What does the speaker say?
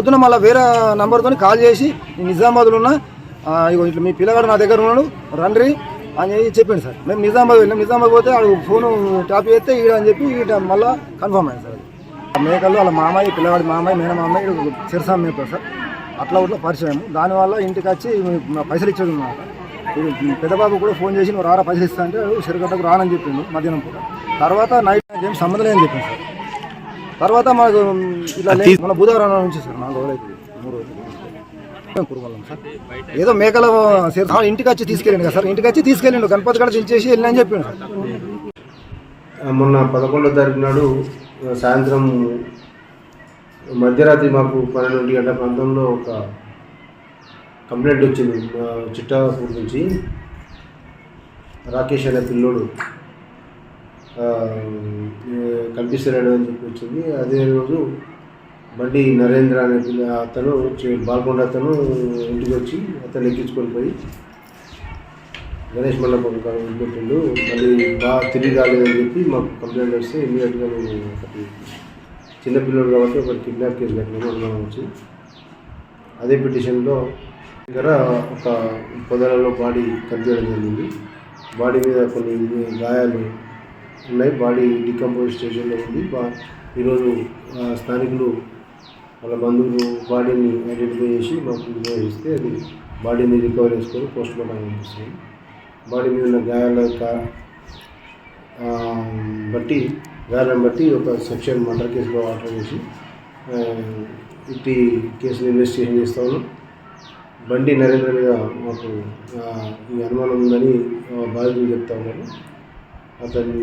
పొద్దున మళ్ళీ వేరే నెంబర్తో కాల్ చేసి నిజామాబాద్లో ఉన్న ఇగో ఇట్లా మీ పిల్లగాడు నా దగ్గర ఉన్నాడు రండ్రి అని చెప్పిండు సార్. మేము నిజామాబాద్ వెళ్ళాం. నిజామాబాద్ పోతే ఆడు ఫోన్ టాప్ చేస్తే ఈడ అని చెప్పి ఈడ మళ్ళీ కన్ఫర్మ్ అయింది సార్ ఆ వాళ్ళ మామయ్య పిల్లవాడి మామయ్య మేన మామయ్య ఈడ చిరసాం మేపారు సార్. అట్లా ఇట్లా పరిచయం దానివల్ల ఇంటికి వచ్చి పైసలు ఇచ్చేది ఉన్నారు పెద్ద బాబు కూడా ఫోన్ చేసి నువ్వు రారా పైసలు ఇస్తా అంటే సరిగట్టకు రానని చెప్పిండు మధ్యాహ్నం పూట. తర్వాత నైట్ ఏం సంబంధం లేదని చెప్పింది సార్. తర్వాత మాకు ఇలా మన బుధవారం నుంచి సార్ నాలుగు రోజులు అవుతుంది. మూడు రోజులు. కురుమల్లం సార్. ఏదో మేకల ఇంటికి వచ్చి తీసుకెళ్ళండి కదా సార్. ఇంటికి వచ్చి తీసుకెళ్ళండు. గణపతి కూడా దించేసి వెళ్ళిన అని చెప్పిండు సార్. మొన్న పదకొండో తారీఖు నాడు సాయంత్రం మధ్యరాత్రి మాకు పన్నెండు గంటల ప్రాంతంలో ఒక కంప్లైంట్ వచ్చింది చిట్టాపూర్ నుంచి. రాకేష్ అనే పిల్లోడు ఆ, అని చెప్పి వచ్చింది. అదే రోజు బండి నరేంద్ర అనే పిల్ల అతను బాల్కొండ అతను ఇంటికి వచ్చి అతను ఎక్కించుకొని పోయి గణేష్ మండపం పెట్టిండు మళ్ళీ బాగా తిరిగి రాలేదని చెప్పి మాకు కంప్లైంట్ వస్తే ఇమీడియట్గా మేము ఒకటి చిన్నపిల్లలు కాబట్టి ఒకటి కిడ్నాప్ కేసు కట్టినాము అన్నాం వచ్చి అదే పిటిషన్లో దగ్గర ఒక పొదలలో బాడీ కనిపించడం జరిగింది. బాడీ మీద కొన్ని గాయాలు ఉన్నాయి. బాడీ డికంపోజ్ స్టేషన్లో ఉంది. బా ఈరోజు స్థానికులు వాళ్ళ బంధువులు బాడీని ఐడెంటిఫై చేసి మాకు ఇన్ఫర్మేషన్ ఇస్తే అది బాడీని రికవర్ చేసుకొని పోస్ట్ మార్టం పంపిస్తాం బాడీ మీద ఉన్న గాయాల యొక్క బట్టి గాయాలను బట్టి ఒక సెక్షన్ మర్డర్ కేసులో ఆర్డర్ చేసి ఇట్టి కేసుని ఇన్వెస్టిగేషన్ చేస్తా ఉన్నాం. బండి నరేంద్ర మీద మాకు ఈ అనుమానం ఉందని బాధితులు చెప్తా ఉన్నారు. అతన్ని